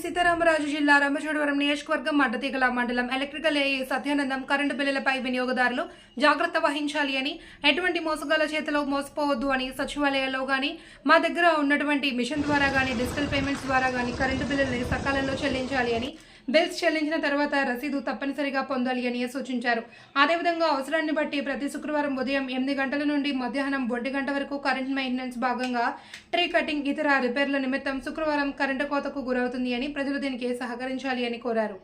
సీతారామరాజు జిల్లా రంపచోడవరం నియోజకవర్గం మడ్డతీగల మండలం ఎలక్ట్రికల్ ఏఈ సత్యానందం కరెంటు బిల్లులపై వినియోగదారులు జాగ్రత్త వహించాలి అని ఎటువంటి మోసగాల చేతిలో మోసపోవద్దు అని సచివాలయాల్లో కానీ మా దగ్గర ఉన్నటువంటి మిషన్ ద్వారా కానీ డిజిటల్ పేమెంట్స్ ద్వారా కానీ కరెంటు బిల్లుల్ని సకాలంలో చెల్లించాలి అని బిల్స్ చెల్లించిన తర్వాత రసీదు తప్పనిసరిగా పొందాలి అని సూచించారు. అదేవిధంగా అవసరాన్ని బట్టి ప్రతి శుక్రవారం ఉదయం ఎనిమిది గంటల నుండి మధ్యాహ్నం ఒంటి గంట వరకు కరెంట్ మెయింటెనెన్స్ భాగంగా ట్రీ కటింగ్ ఇతర రిపేర్ల నిమిత్తం శుక్రవారం కరెంటు కోతకు గురవుతుంది అని ప్రజలు దీనికి సహకరించాలి అని కోరారు.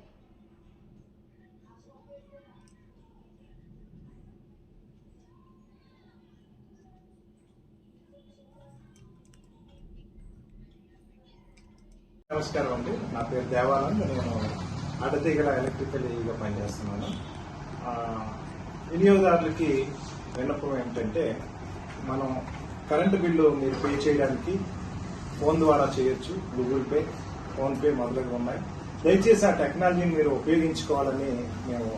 నమస్కారం అండి. నా పేరు దేవానంద్. నేను అడతీగల ఎలక్ట్రికల్ ఏఈగా పనిచేస్తున్నాను. వినియోగదారులకి విన్నపం ఏమిటంటే మనం కరెంటు బిల్లు మీరు పే చేయడానికి ఫోన్ ద్వారా చేయొచ్చు. గూగుల్ పే ఫోన్పే మొదలగు ఉన్నాయి. దయచేసి ఆ టెక్నాలజీని మీరు ఉపయోగించుకోవాలని మేము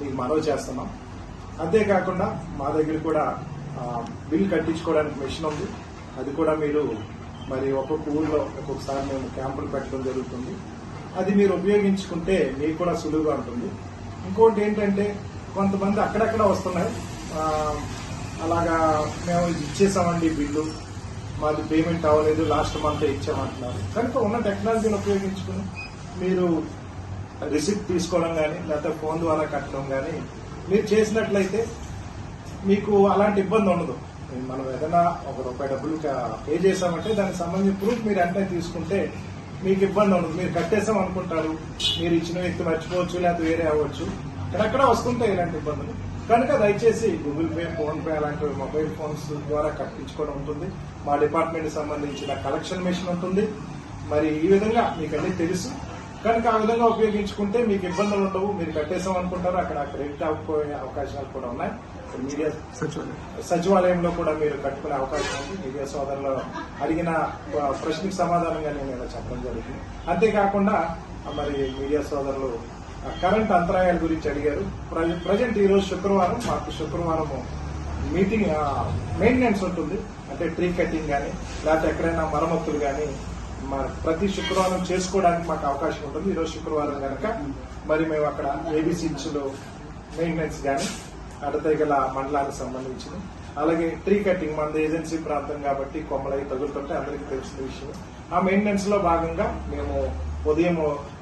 మీకు మనవి చేస్తున్నాం. అంతేకాకుండా మా దగ్గర కూడా బిల్ కట్టించుకోవడానికి మెషిన్ ఉంది. అది కూడా మీరు మరి ఒక్కొక్క ఊళ్ళో ఒక్కొక్కసారి మేము క్యాంపులు పెట్టడం జరుగుతుంది. అది మీరు ఉపయోగించుకుంటే మీకు కూడా సులువుగా ఉంటుంది. ఇంకోటి ఏంటంటే కొంతమంది అక్కడక్కడ వస్తున్నాయి అలాగా మేము ఇచ్చేసామండి బిల్లు. మాది పేమెంట్ అవ్వలేదు లాస్ట్ మంత్ ఇచ్చామంటున్నారు. కనుక ఉన్న టెక్నాలజీని ఉపయోగించుకుని మీరు రిసిప్ట్ తీసుకోవడం కానీ లేకపోతే ఫోన్ ద్వారా కట్టడం కానీ మీరు చేసినట్లయితే మీకు అలాంటి ఇబ్బంది ఉండదు. మనం ఏదైనా ఒక రూపాయి డబ్బులు పే చేసామంటే దానికి సంబంధించిన ప్రూఫ్ మీరు వెంటనే తీసుకుంటే మీకు ఇబ్బంది ఉండదు. మీరు కట్టేసాం అనుకుంటారు. మీరు ఇచ్చిన వ్యక్తి మర్చిపోవచ్చు లేకపోతే వేరే అవ్వచ్చు. అక్కడక్కడ వస్తుంటాయి ఇలాంటి ఇబ్బందులు. కనుక దయచేసి గూగుల్ పే ఫోన్ పే అలాంటి మొబైల్ ఫోన్స్ ద్వారా కట్టించుకోవడం ఉంటుంది. మా డిపార్ట్మెంట్ సంబంధించిన కలెక్షన్ మిషన్ ఉంటుంది. మరి ఈ విధంగా మీకు అన్ని తెలుసు. కనుక ఆ విధంగా ఉపయోగించుకుంటే మీకు ఇబ్బందులు ఉండవు. మీరు కట్టేసాం అనుకుంటారు అక్కడ క్రెడిట్ అవ్వకపోయే అవకాశాలు కూడా ఉన్నాయి. మీడియా సచివాలయంలో కూడా మీరు కట్టుకునే అవకాశం ఉంది. మీడియా సోదరులు అడిగిన ప్రశ్నకు సమాధానంగా నేను ఇలా చెప్పడం జరుగుతుంది అంతేకాకుండా మరి మీడియా సోదరులు కరెంట్ అంతరాయాల గురించి అడిగారు. ప్ర- ప్రజెంట్ ఈ రోజు శుక్రవారం మాకు శుక్రవారం మీటింగ్ మెయింటెనెన్స్ ఉంటుంది. అంటే ట్రీ కటింగ్ కానీ లేకపోతే ఎక్కడైనా మరమ్మతులు కానీ మరి ప్రతి శుక్రవారం చేసుకోవడానికి మాకు అవకాశం ఉంటుంది. ఈరోజు శుక్రవారం కనుక మరి మేము అక్కడ ఏబిసిలో మెయింటెనెన్స్ కానీ అడతగల మండలానికి సంబంధించిన అలాగే ట్రీ కటింగ్ మన ఏజెన్సీ ప్రాంతం కాబట్టి కొమ్మలై తగులుతుంటే అందరికీ తెలిసిన విషయం. ఆ మెయింటెనెన్స్లో భాగంగా మేము ఉదయం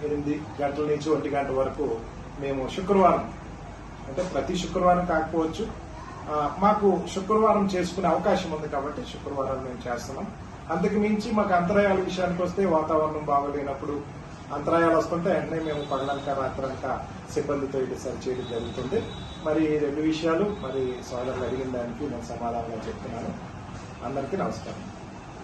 ఎనిమిది గంటల నుంచి ఒంటి గంట వరకు మేము శుక్రవారం అంటే ప్రతి శుక్రవారం కాకపోవచ్చు మాకు శుక్రవారం చేసుకునే అవకాశం ఉంది కాబట్టి శుక్రవారం మేము చేస్తున్నాం. అందుకు మించి మాకు అంతరాయాల విషయానికి వస్తే వాతావరణం బాగోలేనప్పుడు అంతరాయాలు వస్తుంటే వెంటనే మేము పగలనక రాత్రనక సిబ్బందితో ఇటు సరి చేయడం జరుగుతుంది. మరి ఈ రెండు విషయాలు మరి సోదరులు అడిగిన దానికి నేను సమాధానంగా చెప్తున్నాను. అందరికీ నమస్కారం.